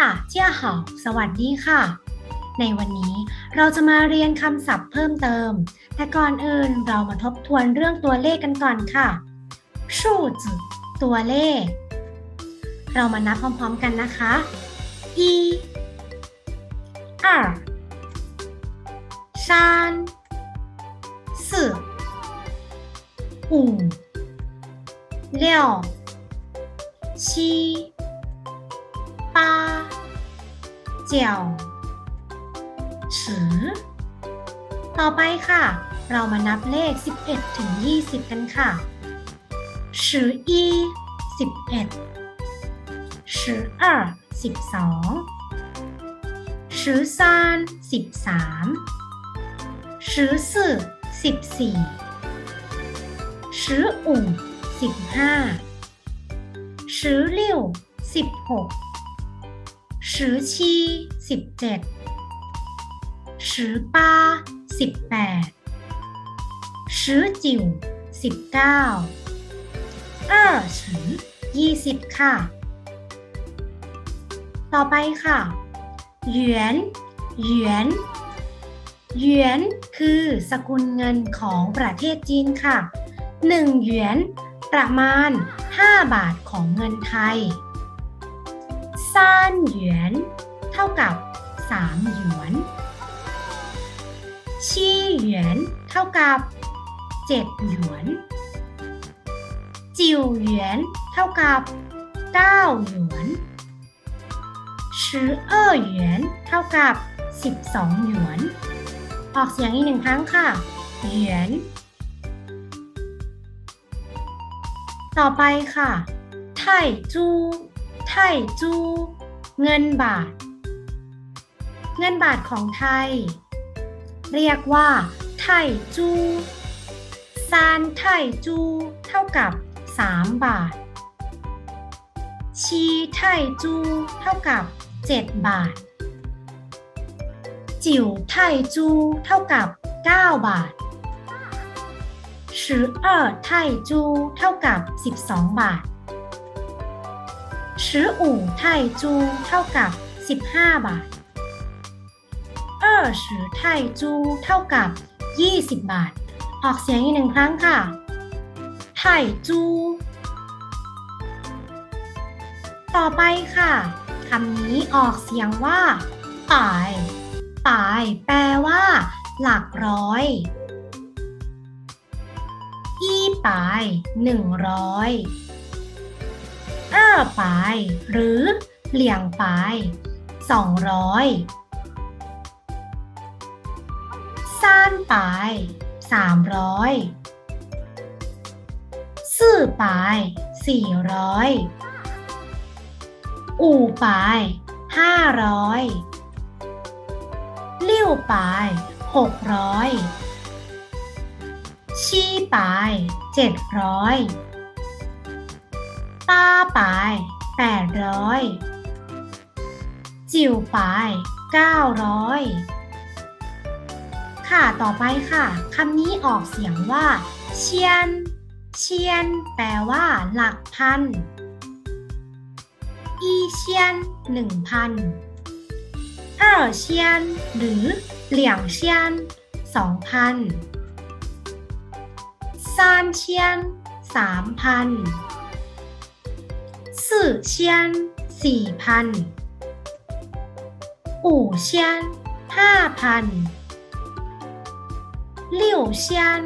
ตาเจ้าเห่าสวัสดีค่ะ ในวันนี้เราจะมาเรียนคำศัพท์เพิ่มเติม แต่ก่อนอื่นเรามาทบทวนเรื่องตัวเลขกันก่อนค่ะชูจืตัวเลข เรามานับพร้อมๆกันนะคะ一二三四五六七 เจียวสือต่อไปค่ะ เรามานับเลข 11 ถึง 20 กันค่ะสืออีสิบเอ็ดสือเออสิบสองสือซานสิบสามสือสื่อสิบสี่สืออุ่สิบห้าสือเลี้ยวสิบหก สิบชี่สิบเจ็ดสิบป้สิบแปดสิบจิ๋สิบเก้าเออสิบยี่สิบค่ะ ต่อไปค่ะเหรียญเหรียญเหรียญคือสกุลเงินของประเทศจีนค่ะหนึ่งเหรียญประมาณ 5 บาทของเงินไทย ซานหยวนเท่ากับ3หยวนชีหยวนเท่ากับ7หยวนจิวหยวนเท่ากับ9หยวนชือเอ่อหยวนเท่ากับ12หยวน ออกเสียงอีกหนึ่งครั้งค่ะหยวนต่อไปค่ะไทจู ไทจูเงินบาท เงินบาทของไทย เรียกว่าไทจูซานไทจูเท่ากับ 3 บาท ชีไทจูเท่ากับ 7 บาท จิ๋วไทจูเท่ากับ 9 บาทชือเอ่อไทจูเท่ากับ 12 บาท ชืออู่ไทจูเท่ากับ 15 บาทเออชือไทจูเท่ากับ 20 บาท ออกเสียงอีกหนึ่งครั้งค่ะ ไทจู ต่อไปค่ะคำนี้ออกเสียงว่าป่ายป่าย แปลว่า หลักร้อยอี้ป่ายหนึ่งร้อย เอ้อป่าย หรือเหลี่ยงป่ายสองร้อยซ่านป่ายสามร้อยซื่อป่ายสี่ร้อยอู่ปายห้าร้อยเลี้ยวปายหกร้อยชี้ปายเจ็ดร้อย ป้าปายแปดร้อยจิ๋วปายเก้าร้อยค่ะ ต่อไปค่ะคำนี้ออกเสียงว่า เชียน เชียน แปลว่า หลักพัน อีเชียนหนึ่งพันเออเชียน หรือเหลี่ยงเชียนสองพันซานเชียนสามพัน สี่เชียนสี่พันอู่เชียนห้าพันเลี่ยวเชียน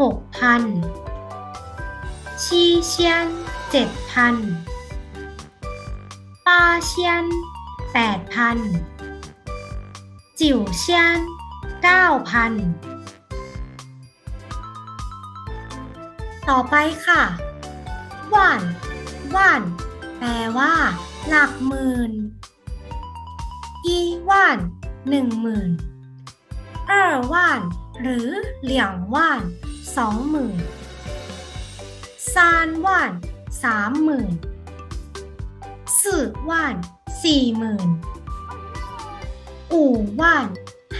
หกพันชีเชียนเจ็ดพันป้าเชียนแปดพันจิ๋วเชียนเก้าพันต่อไปค่ะว่านว่าน แปลว่า หลักหมื่นอีว่านหนึ่งหมื่นเออว่าน หรือเหลี่ยงว่านสองหมื่นซานว่านสามหมื่นสี่ว่านสี่หมื่นอู่ว่าน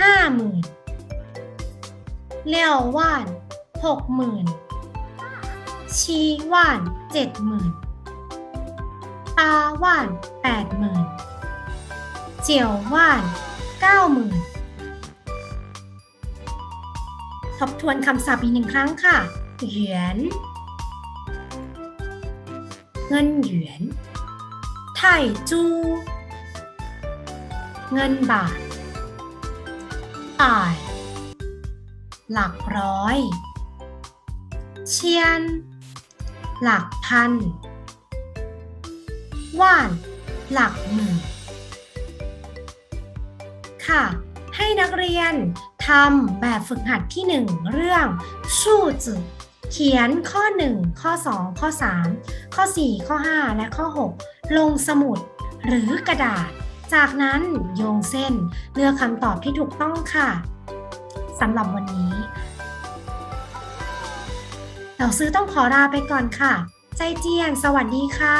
ห้าหมื่นเลี้ยวว่านหกหมื่นชีว่านเจ็ดหมื่น ตาว่านแปดหมื่นเจียวว่านเก้าหมื่นทบทวนคำศัพท์อีกหนึ่งครั้งค่ะ เหยวนเงินหยวนไทจูเงินบาทต่าย หลักร้อย เชียน หลักพัน ว่าน หลักหมื่นค่ะ ให้นักเรียนทำแบบฝึกหัดที่ 1 เรื่องชู่จือเขียนข้อ 1 ข้อ 2 ข้อ 3 ข้อ 4 ข้อ 5 และข้อ 6 ลงสมุดหรือกระดาษ จากนั้นโยงเส้นเลือกคำตอบที่ถูกต้องค่ะสำหรับวันนี้เราซื้อต้องขอลาไปก่อนค่ะ ใจเจียน สวัสดีค่ะ